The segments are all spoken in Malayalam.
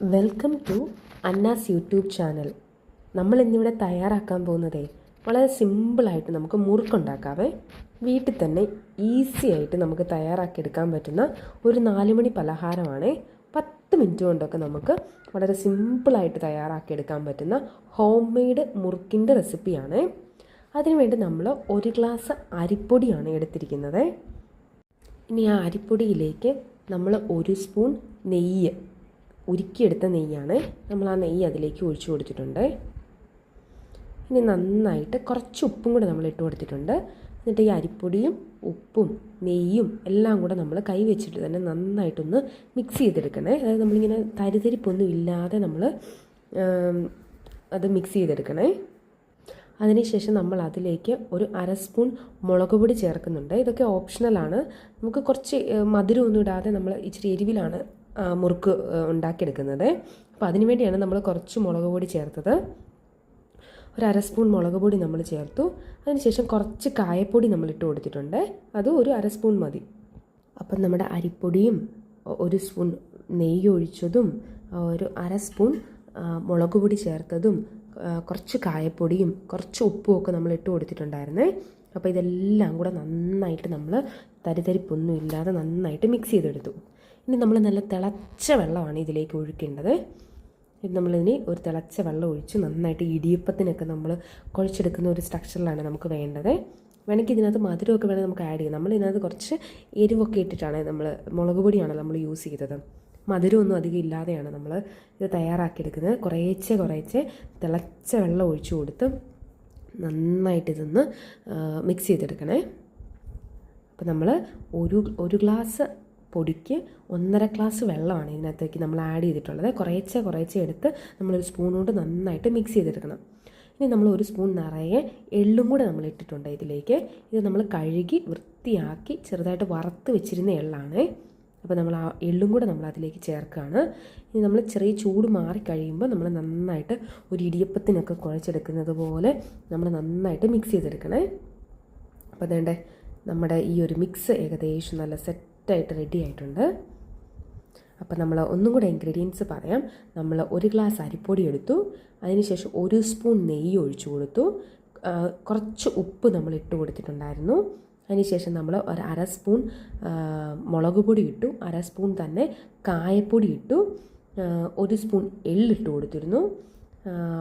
Welcome to Anna's YouTube channel നമ്മൾ ഇന്നിവിടെ തയ്യാറാക്കാൻ പോകുന്നതേ വളരെ സിമ്പിളായിട്ട് നമുക്ക് മുറുക്കുണ്ടാക്കാവേ. വീട്ടിൽ തന്നെ ഈസി ആയിട്ട് നമുക്ക് തയ്യാറാക്കിയെടുക്കാൻ പറ്റുന്ന ഒരു നാലുമണി പലഹാരമാണ്. പത്ത് മിനിറ്റ് കൊണ്ടൊക്കെ നമുക്ക് വളരെ സിമ്പിളായിട്ട് തയ്യാറാക്കിയെടുക്കാൻ പറ്റുന്ന ഹോം മെയ്ഡ് മുറുക്കിന്റെ റെസിപ്പിയാണ് അതിനുവേണ്ടി നമ്മൾ ഒരു ഗ്ലാസ് അരിപ്പൊടിയാണ് എടുത്തിരിക്കുന്നത്. ഇനി ആ അരിപ്പൊടിയിലേക്ക് നമ്മൾ ഒരു സ്പൂൺ നെയ്യ് ഉരുക്കിയെടുത്ത നെയ്യാണ് നമ്മൾ ആ നെയ്യ് അതിലേക്ക് ഒഴിച്ചു കൊടുത്തിട്ടുണ്ട്. ഇനി നന്നായിട്ട് കുറച്ച് ഉപ്പും കൂടെ നമ്മൾ ഇട്ട് കൊടുത്തിട്ടുണ്ട്. എന്നിട്ട് ഈ അരിപ്പൊടിയും ഉപ്പും നെയ്യും എല്ലാം കൂടെ നമ്മൾ കൈ വെച്ചിട്ട് തന്നെ നന്നായിട്ടൊന്ന് മിക്സ് ചെയ്തെടുക്കണേ. അതായത് നമ്മളിങ്ങനെ തരിതരിപ്പൊന്നും ഇല്ലാതെ നമ്മൾ അത് മിക്സ് ചെയ്തെടുക്കണേ. അതിനുശേഷം നമ്മൾ അതിലേക്ക് ഒരു അര സ്പൂൺ മുളക് പൊടി ചേർക്കുന്നുണ്ട്. ഇതൊക്കെ ഓപ്ഷണലാണ് നമുക്ക് കുറച്ച് മധുരമൊന്നും ഇടാതെ നമ്മൾ ഇച്ചിരി എരിവിലാണ് മുറുക്ക് ഉണ്ടാക്കിയെടുക്കുന്നത്. അപ്പോൾ അതിന് വേണ്ടിയാണ് നമ്മൾ കുറച്ച് മുളക് പൊടി ചേർത്തത്. ഒരു അര സ്പൂൺ മുളക് പൊടി നമ്മൾ ചേർത്തു. അതിനുശേഷം കുറച്ച് കായപ്പൊടി നമ്മൾ ഇട്ട് കൊടുത്തിട്ടുണ്ട്. അത് ഒരു അര സ്പൂൺ മതി. അപ്പം നമ്മുടെ അരിപ്പൊടിയും ഒരു സ്പൂൺ നെയ്യ് ഒഴിച്ചതും ഒരു അര സ്പൂൺ മുളക് പൊടി ചേർത്തതും കുറച്ച് കായപ്പൊടിയും കുറച്ച് ഉപ്പും ഒക്കെ നമ്മൾ ഇട്ട് കൊടുത്തിട്ടുണ്ടായിരുന്നേ. അപ്പോൾ ഇതെല്ലാം കൂടെ നന്നായിട്ട് നമ്മൾ തരിതരിപ്പൊന്നും ഇല്ലാതെ നന്നായിട്ട് മിക്സ് ചെയ്തെടുത്തു. ഇനി നമ്മൾ നല്ല തിളച്ച വെള്ളമാണ് ഇതിലേക്ക് ഒഴിക്കേണ്ടത്. ഇത് നമ്മളിനി ഒരു തിളച്ച വെള്ളം ഒഴിച്ച് നന്നായിട്ട് ഇടിയപ്പത്തിനൊക്കെ നമ്മൾ കുഴച്ചെടുക്കുന്ന ഒരു സ്ട്രക്ചറിലാണ് നമുക്ക് വേണ്ടത്. വേണമെങ്കിൽ ഇതിനകത്ത് മധുരമൊക്കെ വേണമെങ്കിൽ നമുക്ക് ആഡ് ചെയ്യാം. നമ്മൾ ഇതിനകത്ത് കുറച്ച് എരിവൊക്കെ ഇട്ടിട്ടാണ് നമ്മൾ മുളക് പൊടിയാണ് നമ്മൾ യൂസ് ചെയ്തത്. മധുരമൊന്നും അധികം ഇല്ലാതെയാണ് നമ്മൾ ഇത് തയ്യാറാക്കിയെടുക്കുന്നത്. കുറേച്ചെ കുറേച്ചെ തിളച്ച വെള്ളം ഒഴിച്ചു കൊടുത്ത് നന്നായിട്ട് ഇതൊന്ന് മിക്സ് ചെയ്തെടുക്കണേ. അപ്പോൾ നമ്മൾ ഒരു ഒരു ഗ്ലാസ് പൊടിക്ക് ഒന്നര ഗ്ലാസ് വെള്ളമാണ് ഇതിനകത്തേക്ക് നമ്മൾ ആഡ് ചെയ്തിട്ടുള്ളത്. കുറേച്ചെ കുറേച്ചെ എടുത്ത് നമ്മളൊരു സ്പൂൺ കൊണ്ട് നന്നായിട്ട് മിക്സ് ചെയ്തെടുക്കണം. ഇനി നമ്മൾ ഒരു സ്പൂൺ നിറയെ എള്ളും കൂടെ നമ്മൾ ഇട്ടിട്ടുണ്ട് ഇതിലേക്ക്. ഇത് നമ്മൾ കഴുകി വൃത്തിയാക്കി ചെറുതായിട്ട് വറുത്ത് വെച്ചിരുന്ന എള്ളാണ്. അപ്പോൾ നമ്മൾ ആ എള്ളും കൂടെ നമ്മൾ അതിലേക്ക് ചേർക്കുകയാണ്. ഇനി നമ്മൾ ചെറിയ ചൂട് മാറി കഴിയുമ്പോൾ നമ്മൾ നന്നായിട്ട് ഒരു ഇടിയപ്പത്തിനൊക്കെ കുഴച്ചെടുക്കുന്നത് പോലെ നമ്മൾ നന്നായിട്ട് മിക്സ് ചെയ്തെടുക്കണേ. അപ്പോൾ അതേണ്ടേ നമ്മുടെ ഈ ഒരു മിക്സ് ഏകദേശം നല്ല സെറ്റായിട്ട് റെഡി ആയിട്ടുണ്ട്. അപ്പോൾ നമ്മൾ ഒന്നും കൂടെ ഇൻഗ്രീഡിയൻസ് പറയാം. നമ്മൾ ഒരു ഗ്ലാസ് അരിപ്പൊടി എടുത്തു. അതിനുശേഷം ഒരു സ്പൂൺ നെയ്യ് ഒഴിച്ചു കൊടുത്തു. കുറച്ച് ഉപ്പ് നമ്മൾ ഇട്ട് കൊടുത്തിട്ടുണ്ടായിരുന്നു. അതിനുശേഷം നമ്മൾ ഒരു അര സ്പൂൺ മുളക് പൊടി ഇട്ടു. അര സ്പൂൺ തന്നെ കായപ്പൊടി ഇട്ടു. ഒരു സ്പൂൺ എള്ളിട്ട് കൊടുത്തിരുന്നു.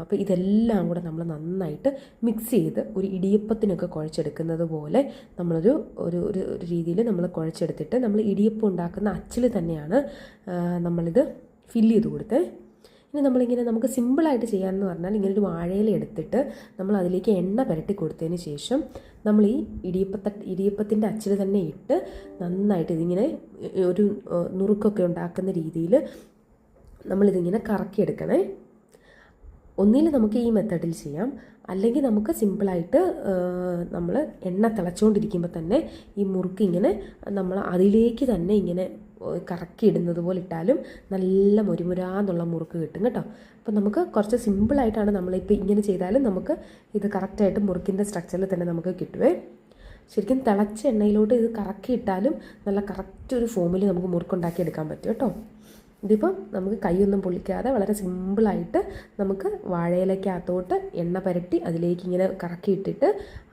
അപ്പോൾ ഇതെല്ലാം കൂടെ നമ്മൾ നന്നായിട്ട് മിക്സ് ചെയ്ത് ഒരു ഇടിയപ്പത്തിനൊക്കെ കുഴച്ചെടുക്കുന്നത് പോലെ നമ്മളൊരു ഒരു ഒരു രീതിയിൽ നമ്മൾ കുഴച്ചെടുത്തിട്ട് നമ്മൾ ഇടിയപ്പം ഉണ്ടാക്കുന്ന അച്ചിൽ തന്നെയാണ് നമ്മളിത് ഫില്ല് ചെയ്ത് കൊടുത്തത് ഇനി നമ്മളിങ്ങനെ നമുക്ക് സിമ്പിളായിട്ട് ചെയ്യാമെന്ന് പറഞ്ഞാൽ ഇങ്ങനെ ഒരു വാഴയില എടുത്തിട്ട് നമ്മൾ അതിലേക്ക് എണ്ണ പുരട്ടി കൊടുത്തതിന് ശേഷം നമ്മൾ ഈ ഇടിയപ്പത്ത ഇടിയപ്പത്തിന്റെ അച്ചിൽ തന്നെ ഇട്ട് നന്നായിട്ട് ഇതിങ്ങനെ ഒരു നുറുക്കൊക്കെ ഉണ്ടാക്കുന്ന രീതിയിൽ നമ്മളിതിങ്ങനെ കറക്കിയെടുക്കണേ. ഒന്നിൽ നമുക്ക് ഈ മെത്തേഡിൽ ചെയ്യാം. അല്ലെങ്കിൽ നമുക്ക് സിമ്പിളായിട്ട് നമ്മൾ എണ്ണ തിളച്ചുകൊണ്ടിരിക്കുമ്പോൾ തന്നെ ഈ മുറുക്ക് ഇങ്ങനെ നമ്മൾ അതിലേക്ക് തന്നെ ഇങ്ങനെ കറക്കി ഇടുന്നത് പോലെ ഇട്ടാലും നല്ല മുരുമുരാന്നുള്ള മുറുക്ക് കിട്ടും കേട്ടോ. അപ്പോൾ നമുക്ക് കുറച്ച് സിമ്പിളായിട്ടാണ് നമ്മളിപ്പോൾ ഇങ്ങനെ ചെയ്താലും നമുക്ക് ഇത് കറക്റ്റായിട്ട് മുറുക്കിന്റെ സ്ട്രക്ചറിൽ തന്നെ നമുക്ക് കിട്ടുവേ. ശരിക്കും തിളച്ച എണ്ണയിലോട്ട് ഇത് കറക്കി ഇട്ടാലും നല്ല കറക്റ്റ് ഒരു ഫോമിൽ നമുക്ക് മുറുക്കുണ്ടാക്കി എടുക്കാൻ പറ്റും കേട്ടോ. ഇതിപ്പം നമുക്ക് കൈയൊന്നും പൊള്ളിക്കാതെ വളരെ സിമ്പിളായിട്ട് നമുക്ക് വാഴയിലേക്കകത്തോട്ട് എണ്ണ പുരട്ടി അതിലേക്ക് ഇങ്ങനെ കറക്കി ഇട്ടിട്ട്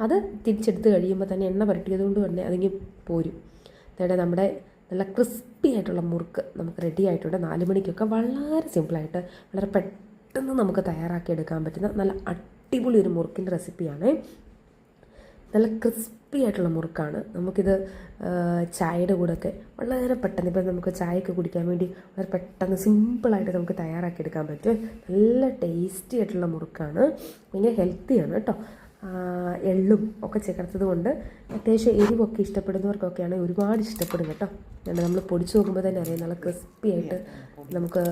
അത് തിരിച്ചെടുത്ത് കഴിയുമ്പോൾ തന്നെ എണ്ണ പുരട്ടിയത് കൊണ്ട് തന്നെ അതിങ്ങി പോരും. അതായത് നമ്മുടെ നല്ല ക്രിസ്പി ആയിട്ടുള്ള മുറുക്ക് നമുക്ക് റെഡി ആയിട്ടുണ്ട്. നാല് മണിക്കൊക്കെ വളരെ സിമ്പിളായിട്ട് വളരെ പെട്ടെന്ന് നമുക്ക് തയ്യാറാക്കി എടുക്കാൻ പറ്റുന്ന നല്ല അടിപൊളി ഒരു മുറുക്കിന്റെ റെസിപ്പിയാണ് നല്ല ക്രിസ്പി ആയിട്ടുള്ള മുറുക്കാണ്. നമുക്കിത് ചായയുടെ കൂടെയൊക്കെ വളരെ പെട്ടെന്ന് ഇപ്പം നമുക്ക് ചായയൊക്കെ കുടിക്കാൻ വേണ്ടി വളരെ പെട്ടെന്ന് സിമ്പിളായിട്ട് നമുക്ക് തയ്യാറാക്കി എടുക്കാൻ പറ്റും. നല്ല ടേസ്റ്റി ആയിട്ടുള്ള മുറുക്കാണ്. ഭയങ്കര ഹെൽത്തിയാണ് കേട്ടോ. എള്ളും ഒക്കെ ചേർത്തത് കൊണ്ട് അത്യാവശ്യം എരിവൊക്കെ ഇഷ്ടപ്പെടുന്നവർക്കൊക്കെയാണ് ഒരുപാട് ഇഷ്ടപ്പെടും കേട്ടോ. നമ്മൾ പൊടിച്ച് നോക്കുമ്പോൾ തന്നെ അറിയാം നല്ല ക്രിസ്പി ആയിട്ട് നമുക്ക്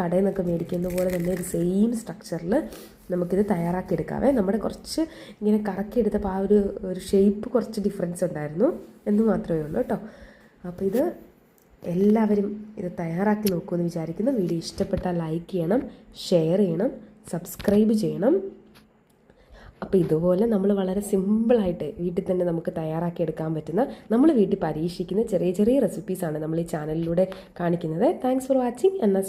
കടയിൽ നിന്നൊക്കെ മേടിക്കുന്ന പോലെ തന്നെ ഒരു സെയിം സ്ട്രക്ചറിൽ നമുക്കിത് തയ്യാറാക്കിയെടുക്കാവേ. നമ്മുടെ കുറച്ച് ഇങ്ങനെ കറക്കിയെടുത്തപ്പോൾ ആ ഒരു ഒരു ഷേപ്പ് കുറച്ച് ഡിഫറൻസ് ഉണ്ടായിരുന്നു എന്ന് മാത്രമേ ഉള്ളൂ കേട്ടോ. അപ്പോൾ ഇത് എല്ലാവരും ഇത് തയ്യാറാക്കി നോക്കുമെന്ന് വിചാരിക്കുന്നു. വീഡിയോ ഇഷ്ടപ്പെട്ടാൽ ലൈക്ക് ചെയ്യണം ഷെയർ ചെയ്യണം സബ്സ്ക്രൈബ് ചെയ്യണം. അപ്പോൾ ഇതുപോലെ നമ്മൾ വളരെ സിമ്പിളായിട്ട് വീട്ടിൽ തന്നെ നമുക്ക് തയ്യാറാക്കി എടുക്കാൻ പറ്റുന്ന നമ്മൾ വീട്ടിൽ പരീക്ഷിക്കുന്ന ചെറിയ ചെറിയ റെസിപ്പീസാണ് നമ്മൾ ഈ ചാനലിലൂടെ കാണിക്കുന്നത്. താങ്ക്സ് ഫോർ വാച്ചിങ് എന്നാൽ